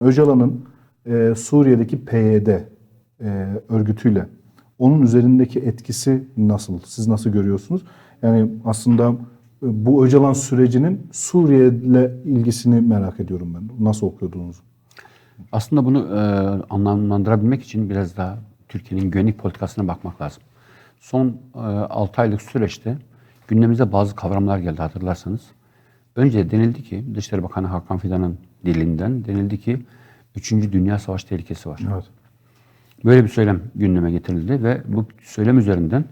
Öcalan'ın e, Suriye'deki PYD e, örgütüyle onun üzerindeki etkisi nasıl? Siz nasıl görüyorsunuz? Yani aslında e, bu Öcalan sürecinin Suriye ile ilgisini merak ediyorum ben. Nasıl okuyordunuz? Aslında bunu e, anlamlandırabilmek için biraz daha Türkiye'nin güvenlik politikasına bakmak lazım. Son e, 6 aylık süreçte gündemimize bazı kavramlar geldi hatırlarsanız. Önce denildi ki Dışişleri Bakanı Hakan Fidan'ın dilinden denildi ki 3. Dünya Savaşı tehlikesi var. Evet. Böyle bir söylem gündeme getirildi ve bu söylem üzerinden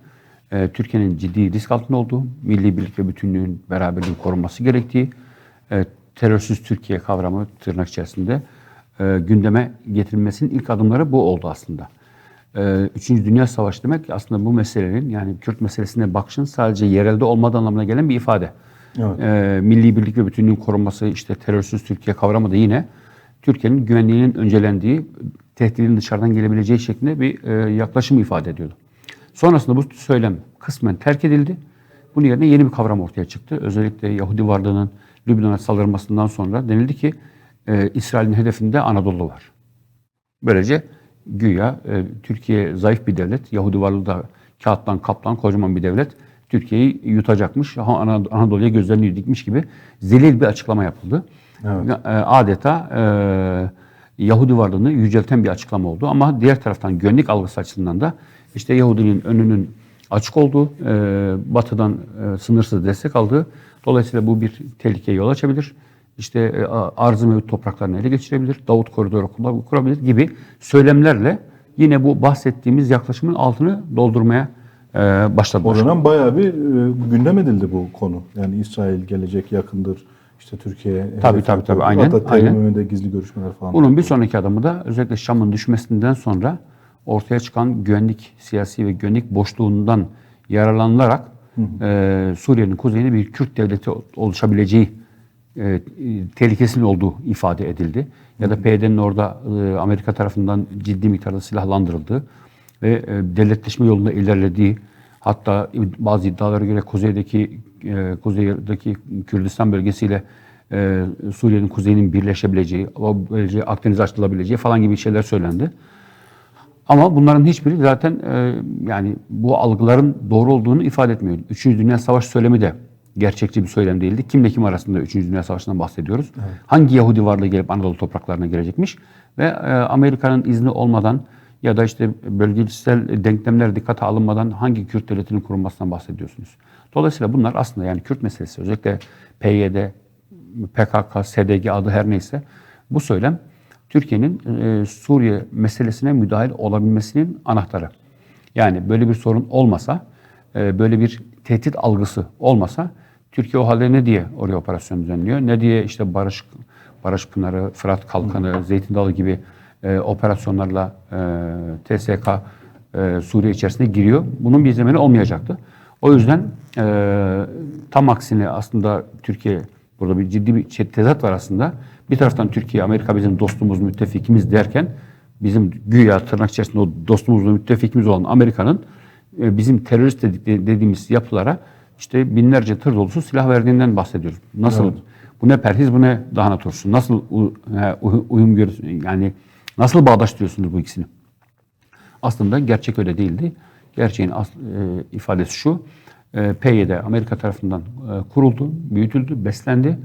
e, Türkiye'nin ciddi risk altında olduğu, milli birlik ve bütünlüğün beraberliğin korunması gerektiği, e, terörsüz Türkiye kavramı tırnak içerisinde e, gündeme getirilmesinin ilk adımları bu oldu aslında. E, Üçüncü Dünya Savaşı demek aslında bu meselenin yani Kürt meselesine bakışın sadece yerelde olmadığı anlamına gelen bir ifade. Evet. E, milli birlik ve bütünlüğün korunması, işte terörsüz Türkiye kavramı da yine Türkiye'nin güvenliğinin öncelendiği, tehditin dışarıdan gelebileceği şeklinde bir e, yaklaşım ifade ediyordu. Sonrasında bu söylem kısmen terk edildi. Bunun yerine yeni bir kavram ortaya çıktı. Özellikle Yahudi varlığının Lübnan'a saldırmasından sonra denildi ki e, İsrail'in hedefinde Anadolu var. Böylece güya e, Türkiye zayıf bir devlet, Yahudi varlığı da kağıttan kaplan kocaman bir devlet. Türkiye'yi yutacakmış, Anadolu'ya gözlerini dikmiş gibi zelil bir açıklama yapıldı. Evet. E, Adeta e, Yahudi varlığını yücelten bir açıklama oldu. Ama diğer taraftan güvenlik algısı açısından da işte Yahudinin önünün açık olduğu, e, batıdan e, sınırsız destek aldığı, dolayısıyla bu bir tehlikeye yol açabilir. İşte e, arzı mevcut topraklarını ele geçirebilir, Davut koridoru kur- kurabilir gibi söylemlerle yine bu bahsettiğimiz yaklaşımın altını doldurmaya başladılar. O dönem bayağı bir e, gündem edildi bu konu. Yani İsrail gelecek yakındır. İşte Türkiye Tabii, tabii, tabii. Aynen, Hatta aynen. TBMM'de gizli görüşmeler falan. Bunun bir sonraki adımı da özellikle Şam'ın düşmesinden sonra ortaya çıkan güvenlik, siyasi ve güvenlik boşluğundan yararlanılarak e, Suriye'nin kuzeyinde bir Kürt devleti oluşabileceği e, tehlikesinin olduğu ifade edildi. Ya da PYD'nin orada e, Amerika tarafından ciddi miktarda silahlandırıldığı ve e, devletleşme yolunda ilerlediği hatta bazı iddialara göre kuzeydeki e, kuzeydeki Kürdistan bölgesiyle e, Suriye'nin kuzeyinin birleşebileceği, böylece Akdeniz'e açılabileceği falan gibi şeyler söylendi. Ama bunların hiçbiri zaten e, yani bu algıların doğru olduğunu ifade etmiyor. Üçüncü Dünya Savaşı söylemi de gerçekçi bir söylem değildi. Kimle kim arasında Üçüncü Dünya Savaşı'ndan bahsediyoruz. Hangi Yahudi varlığı gelip Anadolu topraklarına girecekmiş ve e, Amerika'nın izni olmadan ya da işte bölgesel denklemler dikkate alınmadan hangi Kürt devletinin kurulmasından bahsediyorsunuz. Dolayısıyla bunlar aslında yani Kürt meselesi özellikle PYD, PKK, SDG adı her neyse bu söylem Türkiye'nin e, Suriye meselesine müdahil olabilmesinin anahtarı. Yani böyle bir sorun olmasa, e, böyle bir tehdit algısı olmasa Türkiye o halde ne diye oraya operasyon düzenliyor? Ne diye işte Barış Barış Pınarı, Fırat Kalkanı, Zeytin Dalı gibi e, operasyonlarla e, TSK e, Suriye içerisine giriyor. Bunun bir zemini olmayacaktı. O yüzden e, tam aksine aslında Türkiye burada bir ciddi bir şey- tezat var aslında. Bir taraftan Türkiye, Amerika bizim dostumuz, müttefikimiz derken bizim güya tırnak içerisinde o dostumuz ve müttefikimiz olan Amerika'nın e, bizim terörist dedik- dediğimiz yapılara işte binlerce tır dolusu silah verdiğinden bahsediyoruz. Nasıl? Evet. Bu ne perhiz, bu ne lahana turşusu? Nasıl e, uyum görüyorsunuz? Yani nasıl bağdaştırıyorsunuz bu ikisini? Aslında gerçek öyle değildi. Gerçeğin as- e, ifadesi şu. E, PYD Amerika tarafından e, kuruldu, büyütüldü, beslendi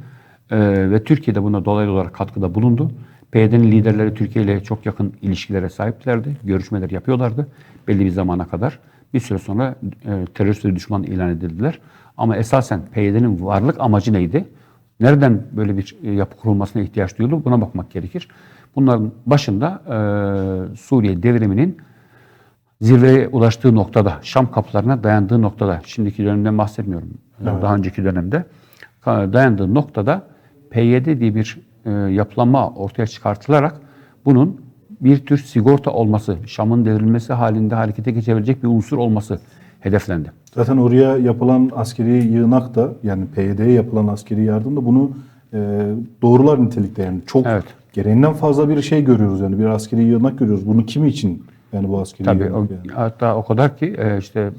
E, ve Türkiye de buna dolaylı olarak katkıda bulundu. PYD'nin liderleri Türkiye ile çok yakın ilişkilere sahiplerdi. Görüşmeler yapıyorlardı belli bir zamana kadar. Bir süre sonra e, terörist düşman ilan edildiler. Ama esasen PYD'nin varlık amacı neydi? Nereden böyle bir e, yapı kurulmasına ihtiyaç duyuldu? Buna bakmak gerekir. Bunların başında e, Suriye devriminin zirveye ulaştığı noktada, Şam kapılarına dayandığı noktada, şimdiki dönemden bahsetmiyorum, daha önceki dönemde dayandığı noktada PYD diye bir e, yapılanma ortaya çıkartılarak bunun bir tür sigorta olması, Şam'ın devrilmesi halinde harekete geçebilecek bir unsur olması hedeflendi. Zaten oraya yapılan askeri yığınak da yani PYD'ye yapılan askeri yardım da bunu e, doğrular nitelikte yani çok Evet. Gereğinden fazla bir şey görüyoruz yani bir askeri yığınak görüyoruz. Bunu kim için yani bu askeri Tabii yığınak o, yani? hatta o kadar ki e, işte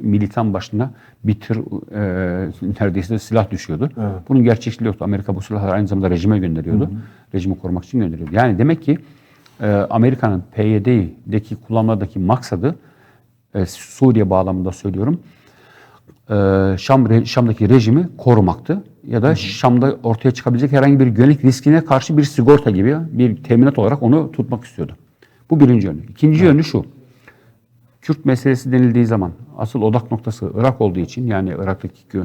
militan başına bir tır e, neredeyse silah düşüyordu. Evet. Bunun gerçekçiliği yoktu. Amerika bu silahları aynı zamanda rejime gönderiyordu. rejimi korumak için gönderiyordu. Yani demek ki e, Amerika'nın PYD'deki kullanmadaki maksadı e, Suriye bağlamında söylüyorum. Şam Şam'daki rejimi korumaktı ya da Şam'da ortaya çıkabilecek herhangi bir güvenlik riskine karşı bir sigorta gibi bir teminat olarak onu tutmak istiyordu. Bu birinci yönü. İkinci yönü şu. Kürt meselesi denildiği zaman asıl odak noktası Irak olduğu için yani Irak'taki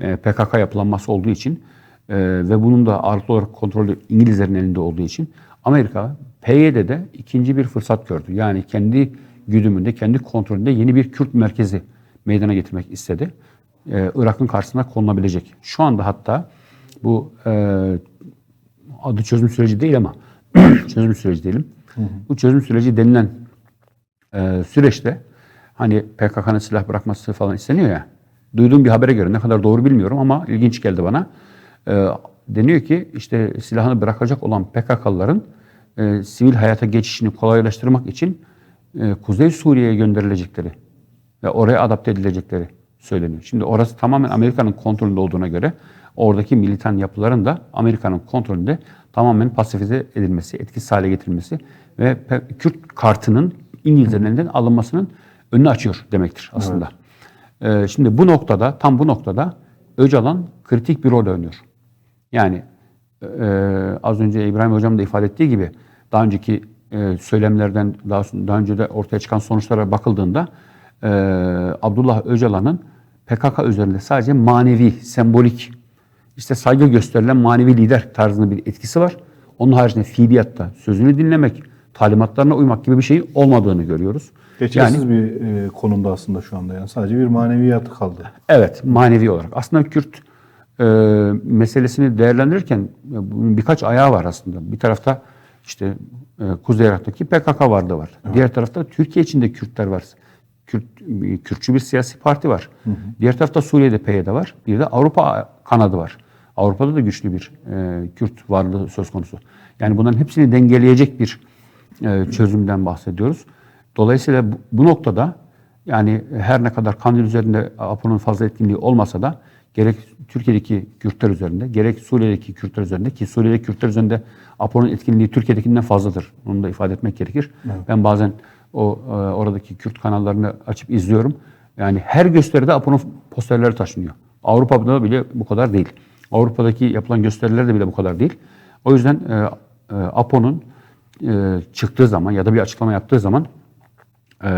e, PKK yapılanması olduğu için e, ve bunun da ağırlıklı olarak kontrolü İngilizlerin elinde olduğu için Amerika PYD'de ikinci bir fırsat gördü. Yani kendi güdümünde, kendi kontrolünde yeni bir Kürt merkezi meydana getirmek istedi. E, Irak'ın karşısına konulabilecek. Şu anda hatta bu e, adı çözüm süreci değil ama çözüm süreci diyelim. Bu çözüm süreci denilen e, süreçte hani PKK'nın silah bırakması falan isteniyor ya. Duyduğum bir habere göre ne kadar doğru bilmiyorum ama ilginç geldi bana. E, deniyor ki işte silahını bırakacak olan PKK'lıların e, sivil hayata geçişini kolaylaştırmak için e, Kuzey Suriye'ye gönderilecekleri ve oraya adapte edilecekleri söyleniyor. Şimdi orası tamamen Amerika'nın kontrolünde olduğuna göre oradaki militan yapıların da Amerika'nın kontrolünde tamamen pasifize edilmesi, etkisiz hale getirilmesi ve Kürt kartının İngilizlerin elinden alınmasının önünü açıyor demektir aslında. Ee, şimdi bu noktada, tam bu noktada Öcalan kritik bir rol oynuyor. Yani e, az önce İbrahim Hocam da ifade ettiği gibi daha önceki e, söylemlerden daha, daha önce de ortaya çıkan sonuçlara bakıldığında e, Abdullah Öcalan'ın PKK üzerinde sadece manevi, sembolik, işte saygı gösterilen manevi lider tarzında bir etkisi var. Onun haricinde fiiliyatta sözünü dinlemek, talimatlarına uymak gibi bir şey olmadığını görüyoruz. Geçersiz bir e, konumda aslında şu anda yani sadece bir maneviyatı kaldı. Evet, manevi olarak. Aslında Kürt e, meselesini değerlendirirken birkaç ayağı var aslında. Bir tarafta işte e, Kuzey Irak'taki PKK varlığı var. Diğer tarafta Türkiye içinde Kürtler var. Kürt, Kürtçü bir siyasi parti var. Diğer tarafta Suriye'de PYD var. Bir de Avrupa kanadı var. Avrupa'da da güçlü bir e, Kürt varlığı söz konusu. Yani bunların hepsini dengeleyecek bir e, çözümden bahsediyoruz. Dolayısıyla bu, bu noktada yani her ne kadar Kandil üzerinde APO'nun fazla etkinliği olmasa da gerek Türkiye'deki Kürtler üzerinde, gerek Suriye'deki Kürtler üzerinde ki Suriye'deki Kürtler üzerinde APO'nun etkinliği Türkiye'dekinden fazladır. Onu da ifade etmek gerekir. Ben bazen o e, oradaki Kürt kanallarını açıp izliyorum. Yani her gösteride APO'nun posterleri taşınıyor. Avrupa'da bile bu kadar değil. Avrupa'daki yapılan gösterilerde bile bu kadar değil. O yüzden e, e, APO'nun e, çıktığı zaman ya da bir açıklama yaptığı zaman e,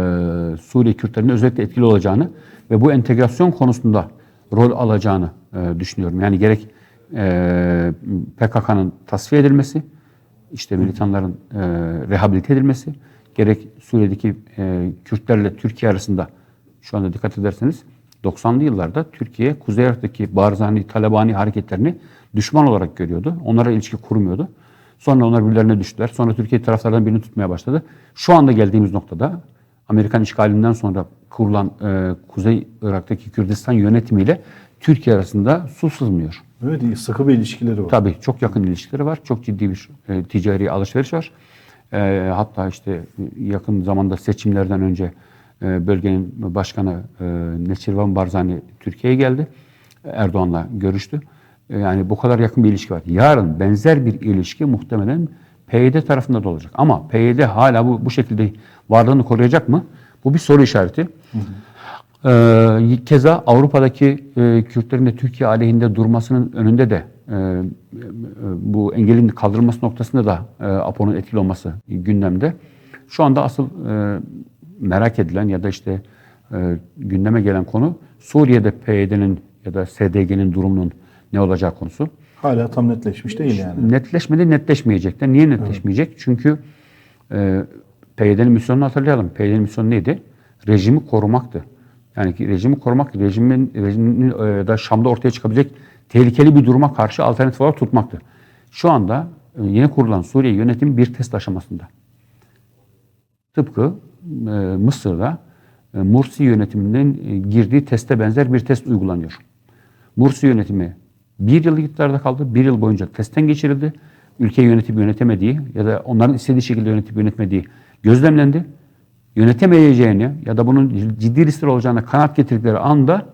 Suriye Kürtlerinin özellikle etkili olacağını ve bu entegrasyon konusunda rol alacağını e, düşünüyorum. Yani gerek e, PKK'nın tasfiye edilmesi, işte militanların e, rehabilite edilmesi, gerek Suriye'deki e, Kürtlerle Türkiye arasında şu anda dikkat ederseniz 90'lı yıllarda Türkiye Kuzey Irak'taki Barzani, Talabani hareketlerini düşman olarak görüyordu. Onlara ilişki kurmuyordu. Sonra onlar birbirlerine düştüler. Sonra Türkiye taraflardan birini tutmaya başladı. Şu anda geldiğimiz noktada Amerikan işgalinden sonra kurulan e, Kuzey Irak'taki Kürdistan yönetimiyle Türkiye arasında su sızmıyor. Evet, sıkı bir ilişkileri var. Tabii çok yakın ilişkileri var. Çok ciddi bir e, ticari alışveriş var. E, hatta işte yakın zamanda seçimlerden önce e, bölgenin başkanı e, Neçirvan Barzani Türkiye'ye geldi. Erdoğan'la görüştü. E, yani bu kadar yakın bir ilişki var. Yarın benzer bir ilişki muhtemelen PYD tarafında da olacak. Ama PYD hala bu, bu şekilde varlığını koruyacak mı? Bu bir soru işareti. Ee, keza Avrupa'daki e, Kürtlerin de Türkiye aleyhinde durmasının önünde de e, e, bu engelin kaldırılması noktasında da e, APO'nun etkili olması gündemde. Şu anda asıl e, merak edilen ya da işte e, gündeme gelen konu Suriye'de PYD'nin ya da SDG'nin durumunun ne olacağı konusu. Hala tam netleşmiş değil yani. Netleşmedi, netleşmeyecek de. Niye netleşmeyecek? Çünkü e, PYD'nin misyonunu hatırlayalım. PYD'nin misyonu neydi? Rejimi korumaktı. Yani ki rejimi korumak, rejimin, rejimin e, da Şam'da ortaya çıkabilecek tehlikeli bir duruma karşı alternatif olarak tutmaktı. Şu anda e, yeni kurulan Suriye yönetimi bir test aşamasında. Tıpkı e, Mısır'da e, Mursi yönetiminin e, girdiği teste benzer bir test uygulanıyor. Mursi yönetimi bir yıl iktidarda kaldı. Bir yıl boyunca testten geçirildi. Ülkeyi yönetip yönetemediği ya da onların istediği şekilde yönetip yönetmediği gözlemlendi. Yönetemeyeceğini ya da bunun ciddi riskler olacağına kanaat getirdikleri anda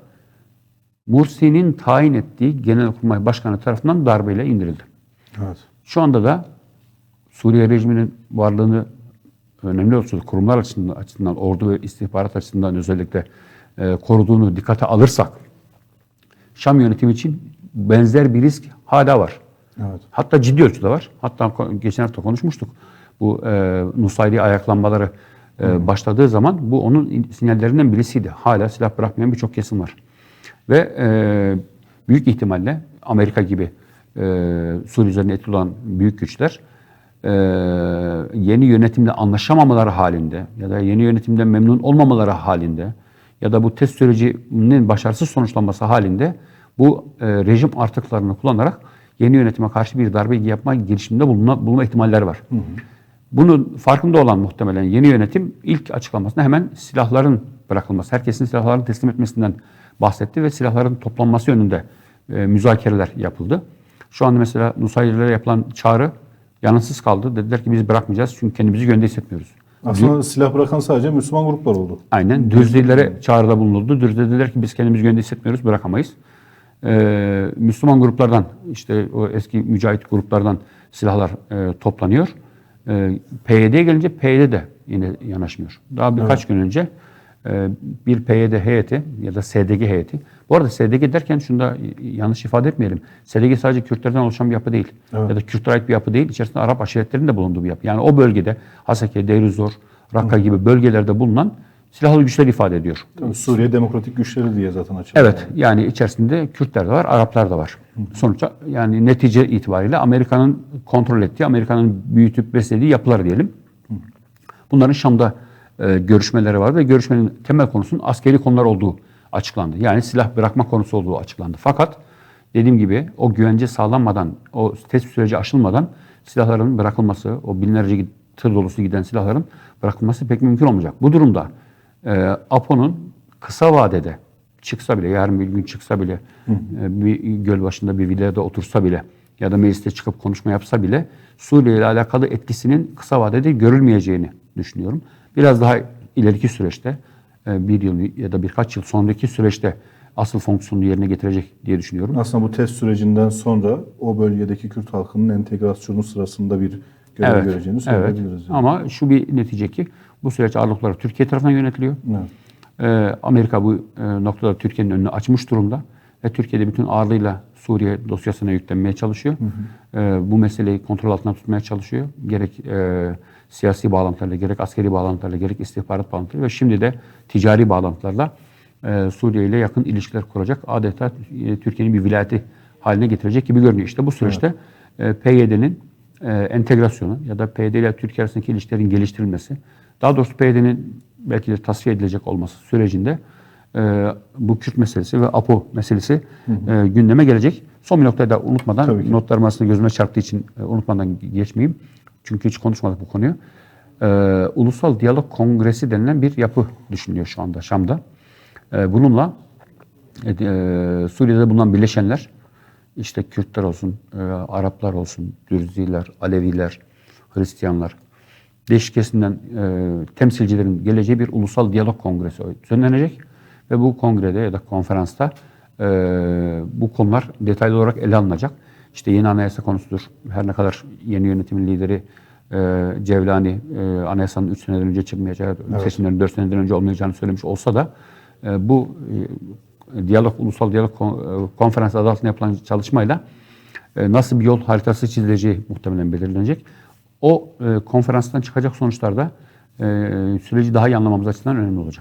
Mursi'nin tayin ettiği Genelkurmay Başkanı tarafından darbeyle indirildi. Evet. Şu anda da Suriye rejiminin varlığını önemli ölçüde kurumlar açısından, açısından, ordu ve istihbarat açısından özellikle e, koruduğunu dikkate alırsak Şam yönetimi için benzer bir risk hala var. Evet. Hatta ciddi ölçüde var. Hatta geçen hafta konuşmuştuk. Bu e, Nusayri ayaklanmaları e, başladığı zaman bu onun in- sinyallerinden birisiydi. Hala silah bırakmayan birçok kesim var. Ve e, büyük ihtimalle Amerika gibi e, Suriye üzerine etkili olan büyük güçler e, yeni yönetimle anlaşamamaları halinde ya da yeni yönetimden memnun olmamaları halinde ya da bu test sürecinin başarısız sonuçlanması halinde bu e, rejim artıklarını kullanarak yeni yönetime karşı bir darbe yapma girişiminde bulunma, bulunma ihtimalleri var. Bunun farkında olan muhtemelen yeni yönetim ilk açıklamasında hemen silahların bırakılması, herkesin silahlarını teslim etmesinden bahsetti ve silahların toplanması yönünde e, müzakereler yapıldı. Şu anda mesela Nusayrilere yapılan çağrı yanıtsız kaldı. Dediler ki biz bırakmayacağız çünkü kendimizi güvende hissetmiyoruz. Aslında silah bırakan sadece Müslüman gruplar oldu. Aynen. Dürzilere çağrıda bulunuldu. Düz dediler ki biz kendimizi güvende hissetmiyoruz, bırakamayız. Ee, Müslüman gruplardan, işte o eski mücahit gruplardan silahlar e, toplanıyor. Ee, PYD'ye gelince PYD de yine yanaşmıyor. Daha birkaç gün önce e, bir PYD heyeti ya da SDG heyeti. Bu arada SDG derken şunu da yanlış ifade etmeyelim. SDG sadece Kürtlerden oluşan bir yapı değil. Evet. Ya da Kürtlere ait bir yapı değil. İçerisinde Arap aşiretlerinin de bulunduğu bir yapı. Yani o bölgede Haseke, Deir Rakka gibi bölgelerde bulunan silahlı güçler ifade ediyor. Tabii Suriye Demokratik Güçleri diye zaten açılıyor. Evet yani içerisinde Kürtler de var, Araplar da var. Sonuçta yani netice itibariyle Amerika'nın kontrol ettiği, Amerika'nın büyütüp beslediği yapılar diyelim. Bunların Şam'da e, görüşmeleri var ve görüşmenin temel konusunun askeri konular olduğu açıklandı. Yani silah bırakma konusu olduğu açıklandı. Fakat dediğim gibi o güvence sağlanmadan, o test süreci aşılmadan silahların bırakılması, o binlerce tır dolusu giden silahların bırakılması pek mümkün olmayacak. Bu durumda e, APO'nun kısa vadede çıksa bile, yarın bir gün çıksa bile, e, bir göl başında bir villada otursa bile ya da mecliste çıkıp konuşma yapsa bile Suriye ile alakalı etkisinin kısa vadede görülmeyeceğini düşünüyorum. Biraz daha ileriki süreçte, e, bir yıl ya da birkaç yıl sonraki süreçte asıl fonksiyonunu yerine getirecek diye düşünüyorum. Aslında bu test sürecinden sonra o bölgedeki Kürt halkının entegrasyonu sırasında bir görev göreceğini söyleyebiliriz. yani. Ama şu bir netice ki bu süreç ağırlıklı olarak Türkiye tarafından yönetiliyor. Evet. Ee, Amerika bu e, noktada Türkiye'nin önünü açmış durumda ve Türkiye'de bütün ağırlığıyla Suriye dosyasına yüklenmeye çalışıyor. Ee, bu meseleyi kontrol altında tutmaya çalışıyor. Gerek e, siyasi bağlantılarla, gerek askeri bağlantılarla, gerek istihbarat bağlantılarıyla ve şimdi de ticari bağlantılarla e, Suriye ile yakın ilişkiler kuracak. Adeta e, Türkiye'nin bir vilayeti haline getirecek gibi görünüyor. İşte bu süreçte e, PYD'nin e, entegrasyonu ya da PYD ile Türkiye arasındaki ilişkilerin geliştirilmesi, daha doğrusu PYD'nin belki de tasfiye edilecek olması sürecinde e, bu Kürt meselesi ve APO meselesi e, gündeme gelecek. Son bir noktayı da unutmadan, notlarım arasında gözüme çarptığı için e, unutmadan geçmeyeyim. Çünkü hiç konuşmadık bu konuyu. E, Ulusal Diyalog Kongresi denilen bir yapı düşünülüyor şu anda Şam'da. E, bununla e, e, Suriye'de bulunan birleşenler, işte Kürtler olsun, e, Araplar olsun, Dürziler, Aleviler, Hristiyanlar, değişik kesimden e, temsilcilerin geleceği bir ulusal diyalog kongresi düzenlenecek. Ve bu kongrede ya da konferansta e, bu konular detaylı olarak ele alınacak. İşte yeni anayasa konusudur. Her ne kadar yeni yönetimin lideri e, Cevlani e, anayasanın 3 seneden önce çıkmayacağı, seçimlerin 4 seneden önce olmayacağını söylemiş olsa da e, bu e, diyalog, ulusal diyalog e, konferansı adı altında yapılan çalışmayla e, nasıl bir yol haritası çizileceği muhtemelen belirlenecek. O e, konferanstan çıkacak sonuçlar da e, süreci daha iyi anlamamız açısından önemli olacak.